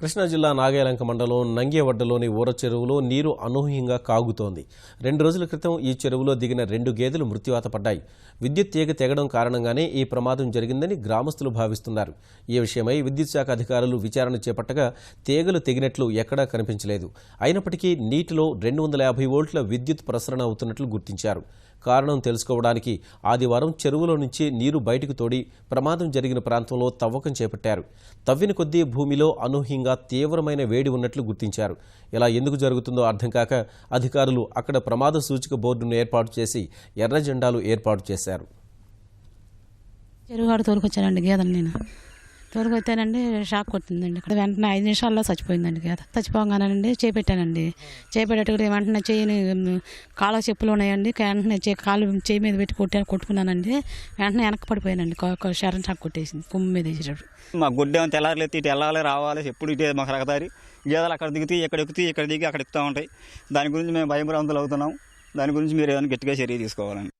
కృష్ణా జిల్లా నాగాయలంక మండలం నంగేవడ్డలోని ఊర చెరువులో నీరు అనూహ్యంగా కాగుతోంది. రెండు రోజుల క్రితం ఈ చెరువులో దిగిన రెండు గేదెలు మృత్యువాత పడ్డాయి. విద్యుత్ తీగ తెగడం కారణంగానే ఈ ప్రమాదం జరిగిందని గ్రామస్తులు భావిస్తున్నారు. ఈ విషయమై విద్యుత్ శాఖ అధికారులు విచారణ చేపట్టగా తీగలు తెగినట్లు ఎక్కడా కనిపించలేదు. అయినప్పటికీ నీటిలో రెండు వందల యాభై వోల్ట్ల విద్యుత్ ప్రసరణ అవుతున్నట్లు గుర్తించారు. కారణం తెలుసుకోవడానికి ఆదివారం చెరువులో నుంచి నీరు బయటకు తోడి ప్రమాదం జరిగిన ప్రాంతంలో తవ్వకం చేపట్టారు. తవ్విన కొద్దీ భూమిలో అనూహ్యంగా తీవ్రమైన వేడి ఉన్నట్లు గుర్తించారు. ఇలా ఎందుకు జరుగుతుందో అర్థం కాక అధికారులు అక్కడ ప్రమాద సూచిక బోర్డును ఏర్పాటు చేసి ఎర్ర జెండాలు ఏర్పాటు చేశారు. చెరువుగాడు తోలుకొచ్చానండి గేదెలు నేను. తోలుకొచ్చానండి షాక్ కొట్టిందండి. ఇక్కడ వెంటనే ఐదు నిమిషాల్లో చచ్చిపోయిందండి కదా చచ్చిపోగానండి చేపెట్టానండి. చేపెట్టేటప్పుడు వెంటనే చేయని కాళ్ళ చెప్పులు ఉన్నాయండి. వెంటనే చే కాలు చేయి మీద పెట్టి కొట్టాను కొట్టుకున్నానండి. వెంటనే వెనక్కి పడిపోయానండి. శరణ్ షాక్ కొట్టేసింది కుమ్మ మీద వేసేటప్పుడు. మా గుడ్డేమో తెల్లారలు ఎత్తి ఇటు వెళ్ళాలి రావాలి ఎప్పుడు ఇటే మాకు రకదారి గేదెలు అక్కడ దిగుతాయి ఇక్కడ ఎక్కుతాయి ఇక్కడ దిగి అక్కడ ఎక్కుతూ ఉంటాయి. దాని గురించి మేము భయం అవుతున్నాం. దాని గురించి మీరు ఏమైనా గట్టిగా చర్య తీసుకోవాలండి.